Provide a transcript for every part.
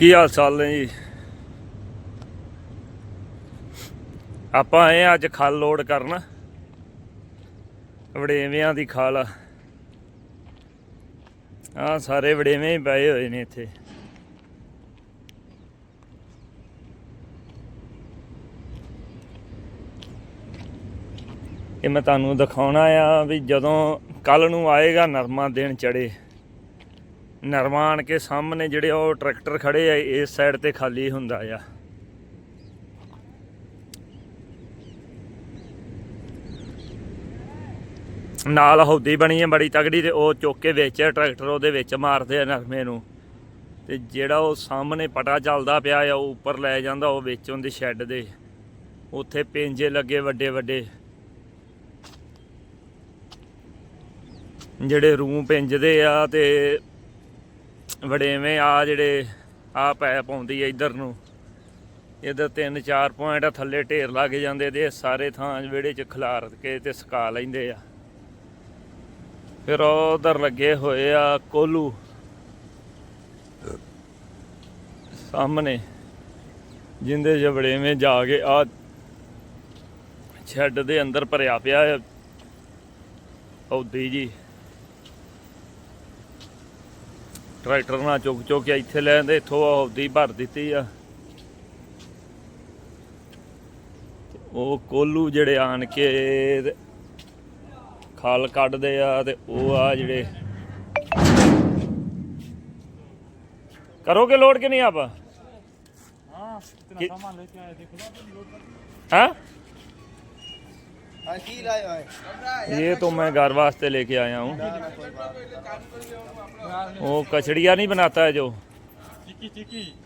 ਕੀ ਹਾਲ ਚਾਲ ਨੇ ਜੀ? ਆਪਾਂ ਆਏ ਹਾਂ ਅੱਜ ਖਲ ਲੋਡ ਕਰਨ। ਵੜੇਵਿਆਂ ਦੀ ਖਾਲ। ਆ ਆਹ ਸਾਰੇ ਵੜੇਵੇਂ ਹੀ ਪਏ ਹੋਏ ਨੇ ਇੱਥੇ। ਇਹ ਮੈਂ ਤੁਹਾਨੂੰ ਦਿਖਾਉਣਾ ਆ ਵੀ ਜਦੋਂ ਕੱਲ ਨੂੰ ਆਏਗਾ ਨਰਮਾ ਦਿਨ ਚੜੇ ਨਰਮਾ ਆਣ ਕੇ ਸਾਹਮਣੇ ਜਿਹੜੇ ਉਹ ਟਰੈਕਟਰ ਖੜੇ ਆ, ਇਸ ਸਾਈਡ ਤੇ ਖਾਲੀ ਹੁੰਦਾ ਆ। ਨਾਲ ਹੌਦੀ ਬਣੀ ਹੈ ਬੜੀ ਤਗੜੀ ਤੇ ਉਹ ਚੁੱਕ ਕੇ ਵਿੱਚ ਟਰੈਕਟਰ ਉਹਦੇ ਵਿੱਚ ਮਾਰਦੇ ਆ ਨਰਮੇ ਨੂੰ। ਤੇ ਜਿਹੜਾ ਉਹ ਸਾਹਮਣੇ ਪਟਾ ਚੱਲਦਾ ਪਿਆ ਆ, ਉਹ ਉੱਪਰ ਲੈ ਜਾਂਦਾ, ਉਹ ਵਿੱਚ ਉਹਦੇ ਸ਼ੈੱਡ ਦੇ। ਉੱਥੇ ਪੇਂਜੇ ਲੱਗੇ ਵੱਡੇ ਵੱਡੇ। ਜਿਹੜੇ ਰੂਮ ਪਿੰਜਦੇ ਆ ਤੇ ਵੜੇਵੇਂ ਆ ਜਿਹੜੇ ਆ ਪੈ ਪਾਉਂਦੀ ਹੈ ਇਧਰ ਨੂੰ। ਇਧਰ ਤਿੰਨ ਚਾਰ ਪੁਆਇੰਟ ਆ, ਥੱਲੇ ਢੇਰ ਲੱਗ ਜਾਂਦੇ ਤੇ ਸਾਰੇ ਥਾਂ ਵਿਹੜੇ 'ਚ ਖਿਲਾਰ ਕੇ ਤੇ ਸੁਕਾ ਲੈਂਦੇ ਆ। ਫਿਰ ਉਧਰ ਲੱਗੇ ਹੋਏ ਆ ਕੋਲੂ। ਸਾਹਮਣੇ ਜਿੰਦੇ ਜਬੜੇਵੇਂ ਜਾ ਕੇ ਆ ਛੱਡ ਦੇ ਅੰਦਰ ਭਰਿਆ ਪਿਆ ਆ। ਹੌਦੀ ਜੀ। ਟਰੈਕਟਰ ਨਾਲ ਚੁੱਕ ਚੁੱਕ ਕੇ ਇੱਥੇ ਲੈ ਆਂਦੇ ਇੱਥੋਂ ਆਉਂਦੀ ਭਰ ਦਿੱਤੀ ਆ। ਉਹ ਕੋਲੂ ਜਿਹੜੇ ਆਣ ਕੇ ਖਾਲ ਕੱਢਦੇ ਆ ਤੇ ਉਹ ਆ ਜਿਹੜੇ ਕਰੋਗੇ ਲੋਡ ਕਿ ਨਹੀਂ ਆਪ? ਹਾਂ ਹਾਂ? ये तो मैं घर वास्ते लेके आया हूँ। वो कचड़िया नहीं बनाता है जो।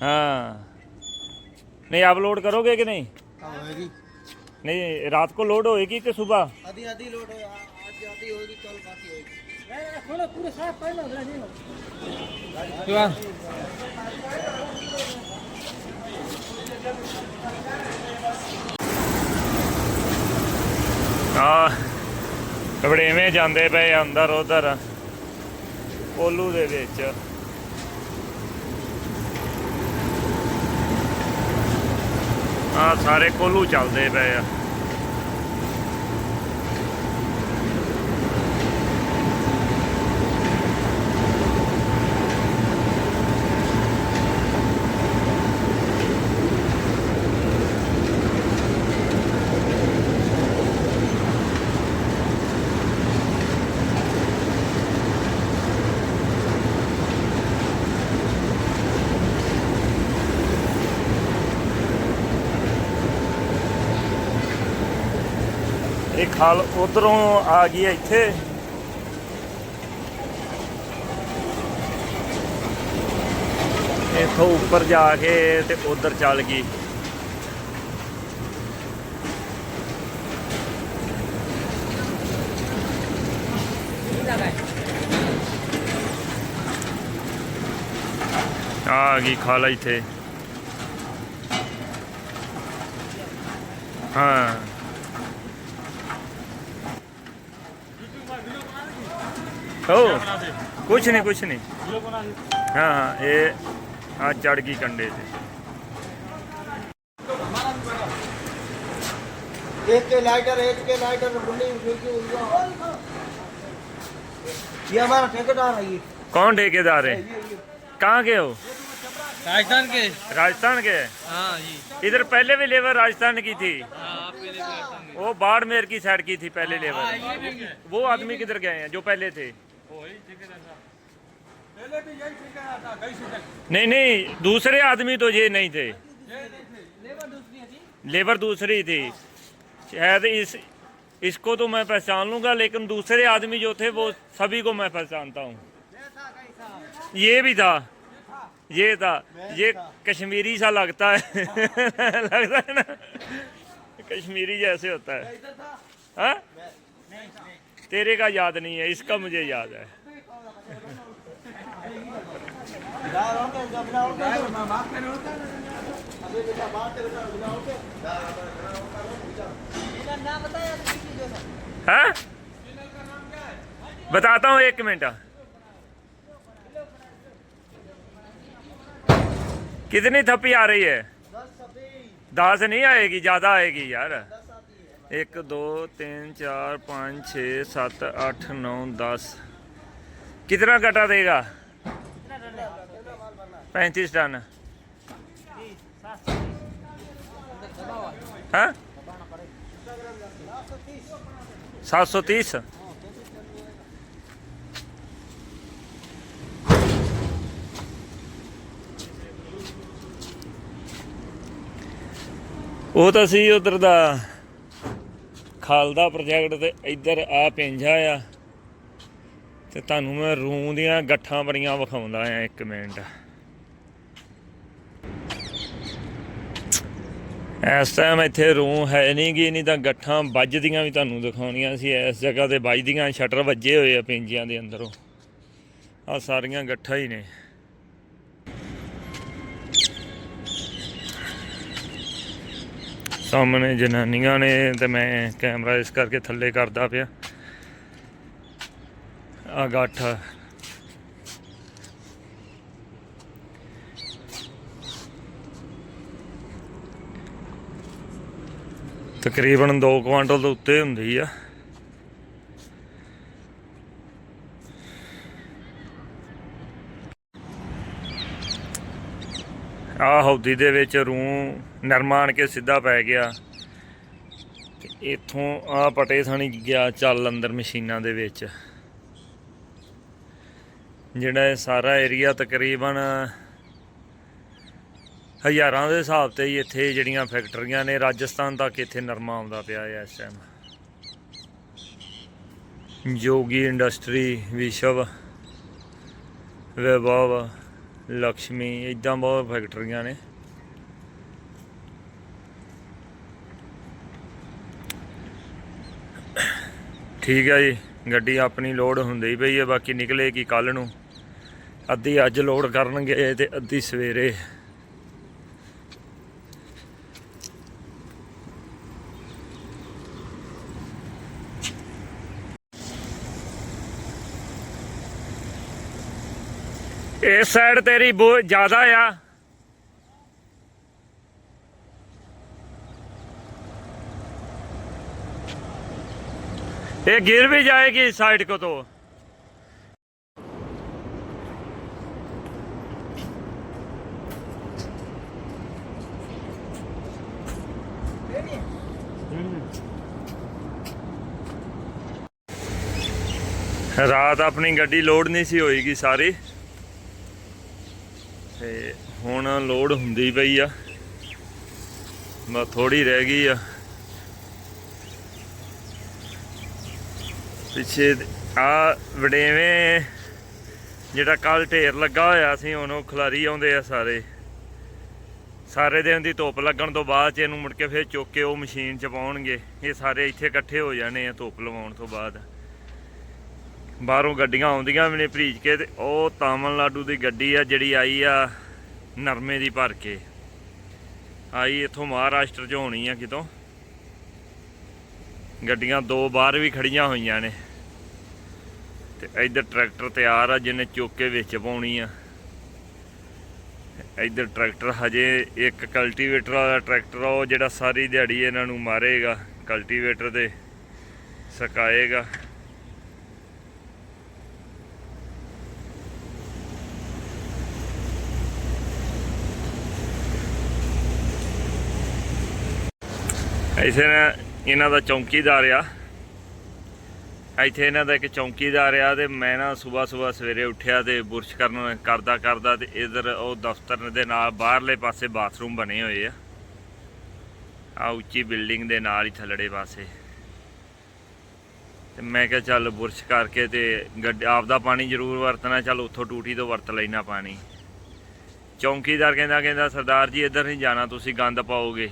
हाँ। नहीं, आप लोड करोगे कि नहीं? नहीं, रात को लोड होएगी कि सुबह? आधी आधी लोड हो कल बाकी ਆ ਵੜੇਵੇਂ ਜਾਂਦੇ ਪਏ ਆ ਅੰਦਰ ਉਧਰ ਕੋਲੂ ਦੇ ਵਿੱਚ। ਆ ਸਾਰੇ ਕੋਲੂ ਚੱਲਦੇ ਪਏ ਆ। ਖਾਲ ਉਧਰੋਂ ਆ ਗਈ ਇੱਥੇ। ਇੱਥੋਂ ਉੱਪਰ ਜਾ ਕੇ ਤੇ ਉਧਰ ਚੱਲ ਗਈ। ਆ ਗਈ ਖਾਲ ਇੱਥੇ। ਹਾਂ। हो कुछ नहीं कुछ नहीं। हाँ हाँ ये हाँ चढ़ कंडे से। एक के लाइटर एक के लाइटर ये हमारा ठेकेदार है ये। कौन ठेकेदार है? कहाँ के हो? राजस्थान के। राजस्थान के? हाँ जी। इधर पहले भी लेबर राजस्थान की थी। हाँ वो बाड़मेर की साइड की थी पहले के लेबर। वो आदमी किधर गए हैं जो पहले थे? पहले भी यही ठेकेदार था कई से नहीं नहीं दूसरे आदमी तो ये नहीं थे। लेबर दूसरी थी लेबर दूसरी थी। शायद इस इसको तो मैं पहचान लूँगा लेकिन दूसरे आदमी जो थे वो सभी को मैं पहचानता हूँ। ये भी था। ये था। ये कश्मीरी सा लगता है। लगता है ना? कश्मीरी जैसे होता है। हाँ? तेरे का याद नहीं है, इसका मुझे याद है। है? बताता हूँ एक मिनट। कितनी थप्पी आ रही है? दस नहीं आएगी, ज़्यादा आएगी यार। दस आती है एक दो तीन चार पाँच छ सात आठ नौ दस कितना कटा देगा पैंतीस टन हाँ सात सौ तीस ਉਹ ਤਾਂ ਸੀ ਉਧਰ ਦਾ ਖਾਲ ਦਾ ਪ੍ਰੋਜੈਕਟ ਤੇ ਇੱਧਰ ਆ ਪਿੰਜਾ ਆ। ਤੇ ਤੁਹਾਨੂੰ ਮੈਂ ਰੂੰ ਦੀਆਂ ਗੱਠਾਂ ਬੜੀਆਂ ਵਿਖਾਉਂਦਾ ਆ, ਇੱਕ ਮਿੰਟ। ਇਸ ਟਾਈਮ ਇੱਥੇ ਰੂੰ ਹੈ ਨਹੀਂ ਗੀ ਨਹੀਂ ਤਾਂ ਗੱਠਾਂ ਵੱਜਦੀਆਂ ਵੀ ਤੁਹਾਨੂੰ ਦਿਖਾਉਣੀਆਂ ਸੀ। ਇਸ ਜਗ੍ਹਾ ਤੇ ਵੱਜਦੀਆਂ, ਸ਼ਟਰ ਵੱਜੇ ਹੋਏ ਆ ਪਿੰਜਿਆਂ ਦੇ ਅੰਦਰੋਂ। ਆ ਸਾਰੀਆਂ ਗੱਠਾਂ ਹੀ ਨੇ। ਸਾਹਮਣੇ ਜਨਾਨੀਆਂ ਨੇ ਤੇ ਮੈਂ ਕੈਮਰਾ ਇਸ ਕਰਕੇ ਥੱਲੇ ਕਰਦਾ ਪਿਆ। ਆ ਗੱਠ। ਤਕਰੀਬਨ 2 ਕੁਆਂਟਲ ਤੋਂ ਉੱਤੇ ਹੁੰਦੀ ਆ। ਆ ਹੌਦੀ ਦੇ ਵਿੱਚ ਰੂੰ ਨਰਮਾਨ ਕੇ ਸਿੱਧਾ ਪੈ ਗਿਆ। ਤੇ ਇੱਥੋਂ ਆ ਪਟੇ ਥਾਣੀ ਗਿਆ ਚੱਲ ਅੰਦਰ ਮਸ਼ੀਨਾਂ ਦੇ ਵਿੱਚ। ਜਿਹੜਾ ਇਹ ਸਾਰਾ ਏਰੀਆ ਤਕਰੀਬਨ ਹਜ਼ਾਰਾਂ ਦੇ ਹਿਸਾਬ ਤੇ ਹੀ ਇੱਥੇ ਜਿਹੜੀਆਂ ਫੈਕਟਰੀਆਂ ਨੇ ਰਾਜਸਥਾਨ ਤੱਕ ਇੱਥੇ ਨਰਮਾ ਆਉਂਦਾ ਪਿਆ ਹੈ ਇਸ ਟਾਈਮ ਜੋਗੀ ਇੰਡਸਟਰੀ ਵਿਸ਼ਵ, ਵਿਭਵ ਲక్ష్ਮੀ ਇਦਾਂ ਬਹੁਤ ਫੈਕਟਰੀਆਂ ਨੇ। ਠੀਕ ਹੈ ਜੀ, ਗੱਡੀ ਆਪਣੀ ਲੋਡ ਹੁੰਦੀ ਪਈ ਹੈ, ਬਾਕੀ ਨਿਕਲੇਗੀ ਕੱਲ ਨੂੰ। ਅੱਧੀ ਅੱਜ ਲੋਡ ਕਰਨਗੇ ਤੇ ਅੱਧੀ ਸਵੇਰੇ। ਇਸ ਸਾਈਡ ਤੇਰੀ ਬਹੁਤ ਜ਼ਿਆਦਾ ਆ ये गिर भी जाएगी इस साइड को तो ਰਾਤ ਆਪਣੀ ਗੱਡੀ ਲੋਡ ਨਹੀਂ ਸੀ ਹੋਏਗੀ ਸਾਰੀ ਤੇ ਹੁਣ ਲੋਡ ਹੁੰਦੀ ਪਈ ਆ। ਬਸ ਥੋੜੀ ਰਹਿ ਗਈ ਆ। ਪਿੱਛੇ ਆ ਵਡੇਵੇਂ ਜਿਹੜਾ ਕੱਲ ਢੇਰ ਲੱਗਾ ਹੋਇਆ ਸੀ ਉਹਨੂੰ ਖਲਾਰੀ ਆਉਂਦੇ ਆ ਸਾਰੇ। ਸਾਰੇ ਦਿਨ ਦੀ ਧੁੱਪ ਲੱਗਣ ਤੋਂ ਬਾਅਦ ਚ ਇਹਨੂੰ ਮੁੜ ਕੇ ਫਿਰ ਚੁੱਕ ਕੇ ਉਹ ਮਸ਼ੀਨ ਚ ਪਾਉਣਗੇ। ਇਹ ਸਾਰੇ ਇੱਥੇ ਇਕੱਠੇ ਹੋ ਜਾਣੇ ਆ ਧੁੱਪ ਲਵਾਉਣ ਤੋਂ ਬਾਅਦ। ਬਾਹਰੋਂ ਗੱਡੀਆਂ ਆਉਂਦੀਆਂ ਵੀ ਨੇ ਭਰੀਜ ਕੇ ਤੇ ਉਹ ਤਾਮਿਲਨਾਡੂ ਦੀ ਗੱਡੀ ਆ ਜਿਹੜੀ ਆਈ ਆ ਨਰਮੇ ਦੀ ਭਰ ਕੇ। ਆਈ ਇੱਥੋਂ ਮਹਾਰਾਸ਼ਟਰ 'ਚ ਹੋਣੀ ਆ ਕਿਤੋਂ। ਗੱਡੀਆਂ ਦੋ ਬਾਹਰ ਵੀ ਖੜੀਆਂ ਹੋਈਆਂ ਨੇ। ਤੇ ਇੱਧਰ ਟਰੈਕਟਰ ਤਿਆਰ ਆ ਜਿਹਨੇ ਚੁੱਕ ਕੇ ਵਿੱਚ ਪਾਉਣੀ ਆ। ਇੱਧਰ ਟਰੈਕਟਰ ਹਜੇ ਇੱਕ ਕਲਟੀਵੇਟਰ ਵਾਲਾ ਟਰੈਕਟਰ ਆ, ਉਹ ਜਿਹੜਾ ਸਾਰੀ ਦਿਹਾੜੀ ਇਹਨਾਂ ਨੂੰ ਮਾਰੇਗਾ, ਕਲਟੀਵੇਟਰ ਤੇ ਸਕਾਏਗਾ। ਇਸੇ ਨਾ ਇਹਨਾਂ ਦਾ ਚੌਂਕੀਦਾਰ ਆ। ਇੱਥੇ ਇਹਨਾਂ ਦਾ ਇੱਕ ਚੌਂਕੀਦਾਰ ਆ ਤੇ ਮੈਂ ਨਾ ਸਵੇਰ ਸਵੇਰ ਸਵੇਰੇ ਉੱਠਿਆ ਤੇ ਬੁਰਸ਼ ਕਰਨ ਕਰਦਾ ਕਰਦਾ ਤੇ ਇਧਰ ਉਹ ਦਫ਼ਤਰ ਦੇ ਨਾਲ ਬਾਹਰਲੇ ਪਾਸੇ ਬਾਥਰੂਮ ਬਣੇ ਹੋਏ ਆ। ਆ ਉੱਚੀ ਬਿਲਡਿੰਗ ਦੇ ਨਾਲ ਹੀ ਥੱਲੜੇ ਪਾਸੇ। ਤੇ ਮੈਂ ਕਿਹਾ ਚੱਲ ਬੁਰਸ਼ ਕਰਕੇ ਤੇ ਗੱਡ, ਆਪਦਾ ਪਾਣੀ ਜ਼ਰੂਰ ਵਰਤਣਾ, ਚੱਲ ਉੱਥੋਂ ਟੂਟੀ ਤੋਂ ਵਰਤ ਲੈਣਾ ਪਾਣੀ। ਚੌਂਕੀਦਾਰ ਕਹਿੰਦਾ ਕਹਿੰਦਾ, ਸਰਦਾਰ ਜੀ, ਇੱਧਰ ਨਹੀਂ ਜਾਣਾ, ਤੁਸੀਂ ਗੰਦ ਪਾਓਗੇ।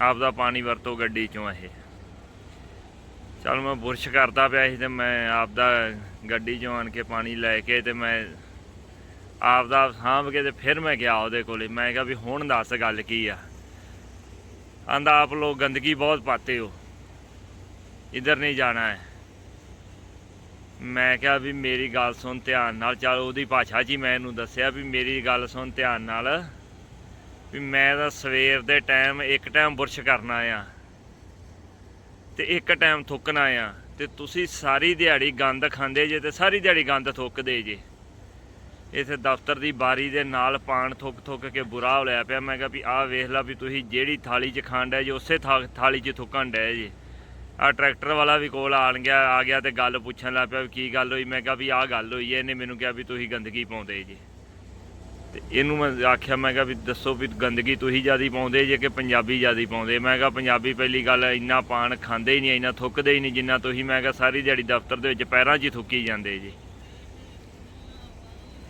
ਆਪਦਾ ਪਾਣੀ ਵਰਤੋ ਗੱਡੀ ਚੋਂ ਇਹ। ਚਲ ਮੈਂ ਬੁਰਸ਼ ਕਰਦਾ ਪਿਆ ਸੀ ਤੇ ਮੈਂ ਆਪਦਾ ਗੱਡੀ ਚੋਂ ਆਣ ਕੇ ਪਾਣੀ ਲੈ ਕੇ ਤੇ ਮੈਂ ਆਪਦਾ ਸਾਂਭ ਕੇ ਤੇ ਫਿਰ ਮੈਂ ਗਿਆ ਉਹਦੇ ਕੋਲੇ। ਮੈਂ ਕਿਹਾ ਵੀ ਹੁਣ ਦੱਸ ਗੱਲ ਕੀ ਆ। ਆਂਦਾ ਆਪ ਲੋਕ ਗੰਦਗੀ ਬਹੁਤ ਪਾਤੇ ਹੋ। ਇਧਰ ਨਹੀਂ ਜਾਣਾ ਹੈ। ਮੈਂ ਕਿਹਾ ਵੀ ਮੇਰੀ ਗੱਲ ਸੁਣ ਧਿਆਨ ਨਾਲ। ਚੱਲ ਉਹਦੀ ਭਾਸ਼ਾ 'ਚ ਹੀ ਮੈਂ ਇਹਨੂੰ ਦੱਸਿਆ ਵੀ ਮੇਰੀ ਗੱਲ ਸੁਣ ਧਿਆਨ ਨਾਲ। ਵੀ ਮੈਂ ਤਾਂ ਸਵੇਰ ਦੇ ਟਾਈਮ ਇੱਕ ਟਾਈਮ ਬੁਰਸ਼ ਕਰਨਾ ਆ ਤੇ ਇੱਕ ਟਾਈਮ ਥੁੱਕਣਾ ਆ ਤੇ ਤੁਸੀਂ ਸਾਰੀ ਦਿਹਾੜੀ ਗੰਦ ਖਾਂਦੇ ਜੇ ਤੇ ਸਾਰੀ ਦਿਹਾੜੀ ਗੰਦ ਥੁੱਕਦੇ ਜੇ। ਇਥੇ ਦਫ਼ਤਰ ਦੀ ਬਾਰੀ ਦੇ ਨਾਲ ਪਾਣ ਥੁੱਕ ਥੁੱਕ ਕੇ ਬੁਰਾ ਹੋਇਆ ਪਿਆ। ਮੈਂ ਕਿਹਾ ਵੀ ਆਹ ਵੇਖ ਲਾ ਵੀ ਤੁਸੀਂ ਜਿਹੜੀ ਥਾਲੀ 'ਚ ਖਾਣ ਡਏ ਜੇ, ਉਸੇ ਥਾ- ਥਾਲੀ 'ਚ ਥੁੱਕਣ ਡਏ ਜੇ। ਆ ਟਰੈਕਟਰ ਵਾਲਾ ਵੀ ਕੋਲ ਆਣ ਗਿਆ, ਆ ਗਿਆ ਤੇ ਗੱਲ ਪੁੱਛਣ ਲੱਗ ਪਿਆ ਵੀ ਕੀ ਗੱਲ ਹੋਈ। ਮੈਂ ਕਿਹਾ ਵੀ ਆਹ ਗੱਲ ਹੋਈ ਹੈ ਇਹਨੇ ਮੈਨੂੰ ਕਿਹਾ ਵੀ ਤੁਸੀਂ ਗੰਦਗੀ ਪਾਉਂਦੇ ਜੇ। ਤੇ ਇਹਨੂੰ ਮੈਂ ਆਖਿਆ, ਮੈਂ ਕਿਹਾ ਵੀ ਦੱਸੋ ਵੀ ਗੰਦਗੀ ਤੁਸੀਂ ਜਿਆਦੀ ਪਾਉਂਦੇ ਜੇ ਕਿ ਪੰਜਾਬੀ ਜਿਆਦੀ ਪਾਉਂਦੇ? ਮੈਂ ਕਿਹਾ, ਪੰਜਾਬੀ ਪਹਿਲੀ ਗੱਲ ਇੰਨਾ ਪਾਣ ਖਾਂਦੇ ਹੀ ਨਹੀਂ, ਇੰਨਾ ਥੁੱਕਦੇ ਹੀ ਨਹੀਂ ਜਿੰਨਾ ਤੁਸੀਂ। ਮੈਂ ਕਿਹਾ, ਸਾਰੀ ਦਿਹਾੜੀ ਦਫ਼ਤਰ ਦੇ ਵਿੱਚ ਪੈਰਾਂ 'ਚ ਹੀ ਥੁੱਕੀ ਜਾਂਦੇ ਜੀ।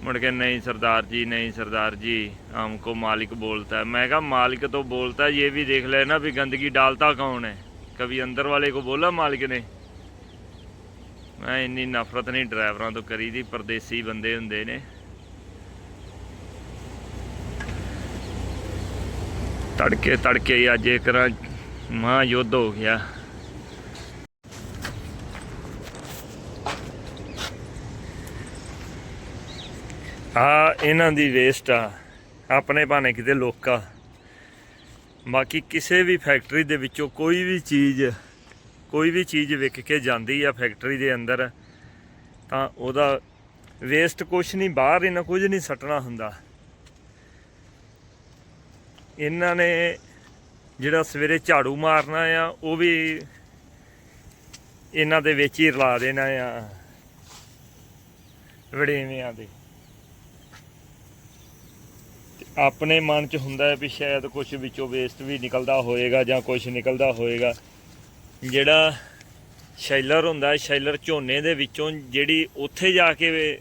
ਮੁੜ ਕੇ, ਨਹੀਂ ਸਰਦਾਰ ਜੀ, ਨਹੀਂ ਸਰਦਾਰ ਜੀ, ਆਮ ਕੋ ਮਾਲਿਕ ਬੋਲਤਾ ਮੈਂ ਕਿਹਾ, ਮਾਲਿਕ ਤੋਂ ਬੋਲਤਾ ਇਹ ਵੀ ਦੇਖ ਲੈ ਨਾ ਵੀ ਗੰਦਗੀ ਡਾਲਤਾ ਕੌਣ ਹੈ? ਕਵੀ ਅੰਦਰ ਵਾਲੇ ਕੋ ਬੋਲਾ ਮਾਲਿਕ ਨੇ? ਮੈਂ ਇੰਨੀ ਨਫ਼ਰਤ ਨਹੀਂ ਡਰਾਈਵਰਾਂ ਤੋਂ ਕਰੀ ਦੀ ਪਰਦੇਸੀ ਬੰਦੇ ਹੁੰਦੇ ਨੇ। ਤੜਕੇ ਤੜਕੇ ਅੱਜ ਇੱਕ ਰਾਂ ਯੁੱਧ ਹੋ ਗਿਆ। ਆ ਇਹਨਾਂ ਦੀ ਵੇਸਟ ਆ, ਆਪਣੇ ਭਾਣੇ ਕਿਤੇ ਲੋਕਾ ਬਾਕੀ ਕਿਸੇ ਵੀ ਫੈਕਟਰੀ ਦੇ ਵਿੱਚੋਂ ਕੋਈ ਵੀ ਚੀਜ਼, ਕੋਈ ਵੀ ਚੀਜ਼ ਵਿਕ ਕੇ ਜਾਂਦੀ ਆ ਫੈਕਟਰੀ ਦੇ ਅੰਦਰ, ਤਾਂ ਉਹਦਾ ਵੇਸਟ ਕੁਛ ਨਹੀਂ, ਬਾਹਰ ਇਹਨਾਂ ਕੁਝ ਨਹੀਂ ਸੱਟਣਾ ਹੁੰਦਾ। ਇਹਨਾਂ ਨੇ ਜਿਹੜਾ ਸਵੇਰੇ ਝਾੜੂ ਮਾਰਨਾ ਆ, ਉਹ ਵੀ ਇਹਨਾਂ ਦੇ ਵਿੱਚ ਹੀ ਰਲਾ ਦੇਣਾ ਆ। ਵੜੇਵਿਆਂ ਦੇ। ਆਪਣੇ ਮਨ 'ਚ ਹੁੰਦਾ ਹੈ ਵੀ ਸ਼ਾਇਦ ਕੁਝ ਵਿੱਚੋਂ ਵੇਸਟ ਵੀ ਨਿਕਲਦਾ ਹੋਏਗਾ ਜਾਂ ਕੁਝ ਨਿਕਲਦਾ ਹੋਏਗਾ। ਜਿਹੜਾ ਸ਼ੈਲਰ ਹੁੰਦਾ ਹੈ ਸ਼ੈਲਰ ਝੋਨੇ ਦੇ ਵਿੱਚੋਂ ਜਿਹੜੀ ਉੱਥੇ ਜਾ ਕੇ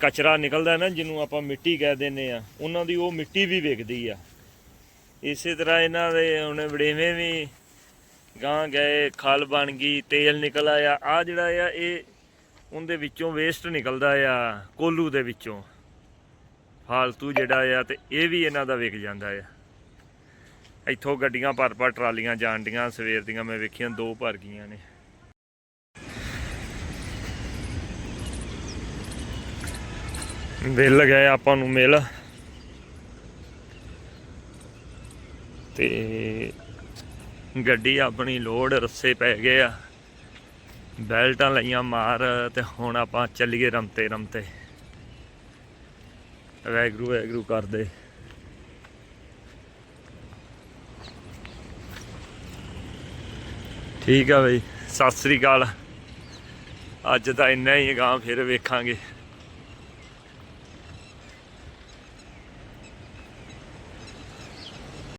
ਕਚਰਾ ਨਿਕਲਦਾ ਨਾ, ਜਿਹਨੂੰ ਆਪਾਂ ਮਿੱਟੀ ਕਹਿ ਦਿੰਦੇ ਆ, ਉਹਨਾਂ ਦੀ ਉਹ ਮਿੱਟੀ ਵੀ ਵਿਕਦੀ ਆ। ਇਸੇ ਤਰ੍ਹਾਂ ਇਹਨਾਂ ਦੇ ਹੁਣ ਵੜੇਵੇਂ ਵੀ ਗਾਂ ਗਏ, ਖਲ ਬਣ ਗਈ, ਤੇਲ ਨਿਕਲ ਆਇਆ। ਆ ਜਿਹੜਾ ਆ, ਇਹ ਉਹਦੇ ਵਿੱਚੋਂ ਵੇਸਟ ਨਿਕਲਦਾ ਆ, ਕੋਲੂ ਦੇ ਵਿੱਚੋਂ। ਫਾਲਤੂ ਜਿਹੜਾ ਆ ਤੇ ਇਹ ਵੀ ਇਹਨਾਂ ਦਾ ਵਿਕ ਜਾਂਦਾ ਆ। ਇੱਥੋਂ ਗੱਡੀਆਂ ਭਰ ਭਰ ਟਰਾਲੀਆਂ ਜਾਣ ਡੀਆਂ, ਸਵੇਰ ਦੀਆਂ ਮੈਂ ਵੇਖੀਆਂ, ਦੋ ਭਰ ਗਈਆਂ ਨੇ। ਬਿੱਲ ਗਏ ਆਪਾਂ ਨੂੰ ਮਿਲ। ਤੇ ਗੱਡੀ ਆਪਣੀ ਲੋਡ ਰੱਸੇ ਪੈ ਗਏ ਆ। ਬੈਲਟਾਂ ਲਈਆਂ ਮਾਰ ਤੇ ਹੁਣ ਆਪਾਂ ਚੱਲੀਏ ਰਮਤੇ ਰਮਤੇ ਵੈਗਰੂ ਵੈਗਰੂ ਕਰਦੇ। ਠੀਕ ਆ ਬਈ, ਸਤਿ ਸ੍ਰੀ ਅਕਾਲ। ਅੱਜ ਤਾਂ ਇੰਨਾ ਹੀ ਗਾਂ ਫਿਰ ਵੇਖਾਂਗੇ।